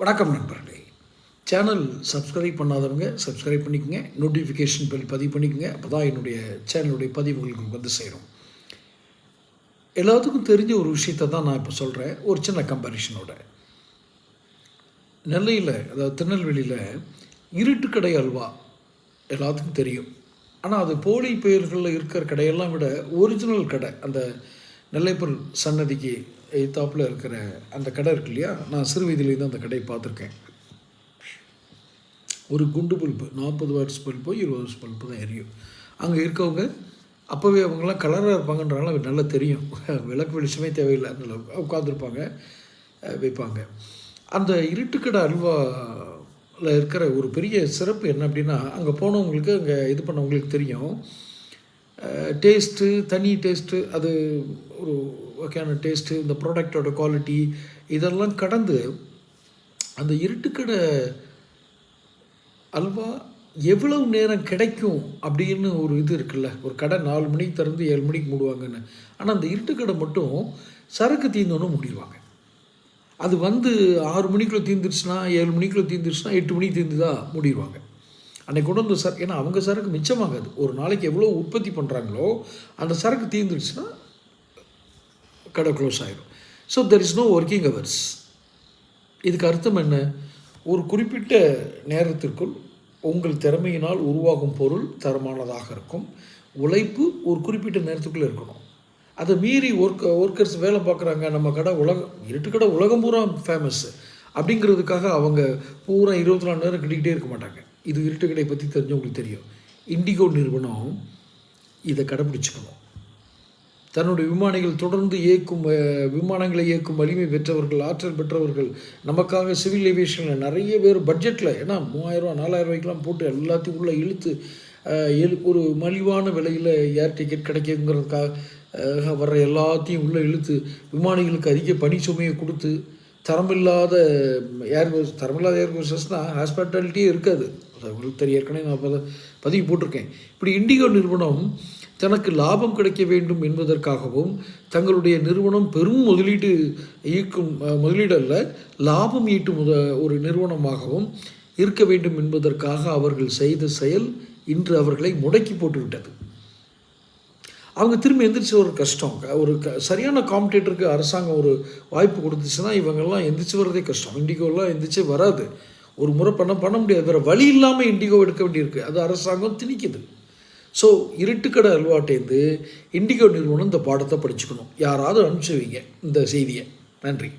வணக்கம் நண்பர்களே. Channel subscribe பண்ணாதவங்க சப்ஸ்கிரைப் பண்ணிக்கோங்க. நோட்டிஃபிகேஷன் பெல் பதிவு பண்ணிக்கோங்க. அப்போ தான் என்னுடைய சேனலுடைய பதிவு உங்களுக்கு வந்து சேரும். எல்லாத்துக்கும் தெரிஞ்ச ஒரு விஷயத்தை தான் நான் இப்போ சொல்கிறேன் ஒரு சின்ன கம்பேரிஷனோட நெல்லையில் அதாவது திருநெல்வேலியில் இருட்டுக்கடை அல்வா எல்லாத்துக்கும் தெரியும். ஆனால் அது போலி பெயர்களில் இருக்கிற கடையெல்லாம் விட ஒரிஜினல் கடை அந்த நெல்லைப்பூர் சன்னதிக்கு எய்த்தாப்பில் இருக்கிற அந்த கடை இருக்கு இல்லையா? நான் சிறு வயதிலேருந்து அந்த கடையை பார்த்துருக்கேன். ஒரு குண்டு பல்ப்பு நாற்பது வாட்ஸ் பல்போ இருபது வாட்ஸ் பல்ப்பு தான் எரியும். அங்கே இருக்கவங்க அப்போவே அவங்களாம் கலராக இருப்பாங்கன்றனால அவங்க நல்லா தெரியும். விளக்கு வெளிச்சமே தேவையில்லை அந்த உட்காந்துருப்பாங்க வைப்பாங்க. அந்த இருட்டுக்கடை அல்வாவில் இருக்கிற ஒரு பெரிய சிறப்பு என்ன அப்படின்னா அங்கே போனவங்களுக்கு அங்கே இது பண்ணவங்களுக்கு தெரியும். டேஸ்ட்டு தனி டேஸ்ட்டு அது ஒரு வகையான டேஸ்ட்டு இந்த ப்ராடக்டோட குவாலிட்டி இதெல்லாம் கடந்து அந்த இருட்டுக்கடை அல்வா எவ்வளவு நேரம் கிடைக்கும் அப்படின்னு ஒரு இது இருக்குல்ல? ஒரு கடை நாலு மணிக்கு திறந்து ஏழு மணிக்கு மூடுவாங்கன்னு. ஆனால் அந்த இருட்டுக்கடை மட்டும் சரக்கு தீர்ந்தோன்னு மூடிடுவாங்க. அது வந்து ஆறு மணிக்குள்ளே தீர்ந்துருச்சுன்னா ஏழு மணிக்குள்ளே தீர்ந்துருச்சுன்னா எட்டு மணிக்கு தீர்ந்து தான் மூடிடுவாங்க. அன்றைக்கி கொண்டு வந்து சரக்கு ஏன்னா அவங்க சரக்கு மிச்சமாகாது. ஒரு நாளைக்கு எவ்வளோ உற்பத்தி பண்ணுறாங்களோ அந்த சரக்கு தீர்ந்துடுச்சுன்னா கடை க்ளோஸ் ஆகிடும் so there is no working hours இதுக்கு அர்த்தம் என்ன? ஒரு குறிப்பிட்ட நேரத்திற்குள் உங்கள் திறமையினால் உருவாகும் பொருள் தரமானதாக இருக்கும். உழைப்பு ஒரு குறிப்பிட்ட நேரத்துக்குள்ளே இருக்கணும். அதை மீறி ஒர்க் ஒர்க்கர்ஸ் வேலை பார்க்குறாங்க நம்ம கடை உலகம் இருட்டு கடை உலகம் பூரா ஃபேமஸ்ஸு அப்படிங்கிறதுக்காக அவங்க பூரா இருபத்தி நாலு நேரம் கட்டிக்கிட்டே இருக்க மாட்டாங்க. இது இருட்டுகளை பற்றி தெரிஞ்சவங்களுக்கு தெரியும். இண்டிகோ நிறுவனம் இதை கடைபிடிச்சிக்கணும். தன்னுடைய விமானிகள் தொடர்ந்து இயக்கும் விமானங்களை இயக்கும் வலிமை பெற்றவர்கள் ஆற்றல் பெற்றவர்கள் நமக்காக சிவில் ஏவியேஷனில் நிறைய பேர் பட்ஜெட்டில் ஏன்னா மூவாயிரரூவா நாலாயிரம் ரூபாய்க்கெலாம் போட்டு எல்லாத்தையும் உள்ளே இழுத்து எழு ஒரு மலிவான விலையில் ஏர் டிக்கெட் கிடைக்குங்கிறதுக்காக வர்ற எல்லாத்தையும் உள்ளே இழுத்து விமானிகளுக்கு அதிக பணி சுமையை கொடுத்து தரமில்லாத ஏர் தரமில்லாத ஏர்கோசஸ்னால் ஹாஸ்பிட்டாலிட்டியே இருக்காது. அது உங்களுக்கு தெரிய ஏற்கனவே நான் பத பதிவு போட்டிருக்கேன். இப்படி இண்டிகோ நிறுவனம் தனக்கு லாபம் கிடைக்க வேண்டும் என்பதற்காகவும் தங்களுடைய நிறுவனம் பெரும் முதலீட்டு ஈர்க்கும் முதலீடு அல்ல லாபம் ஈட்டும் முத ஒரு நிறுவனமாகவும் இருக்க வேண்டும் என்பதற்காக அவர்கள் செய்த செயல் இன்று அவர்களை முடக்கி போட்டுவிட்டது. அவங்க திரும்பி எந்திரிச்சு ஒரு கஷ்டம். ஒரு க சரியான காம்படேட்டருக்கு அரசாங்கம் ஒரு வாய்ப்பு கொடுத்துச்சுன்னா இவங்கெல்லாம் எந்திரிச்சு வர்றதே கஷ்டம். இண்டிகோலாம் எந்திரிச்சே வராது. ஒரு முறை பண்ண பண்ண முடியாது. வேறு வழி இல்லாமல் இண்டிகோ எடுக்க வேண்டியிருக்கு. அது அரசாங்கம் திணிக்குது. ஸோ இருட்டுக்கடை அல்வாட்டேந்து இண்டிகோ நிறுவனம் இந்த பாடத்தை படிச்சுக்கணும். யாராவது அனுப்பிச்சு வைங்க இந்த செய்தியை. நன்றி.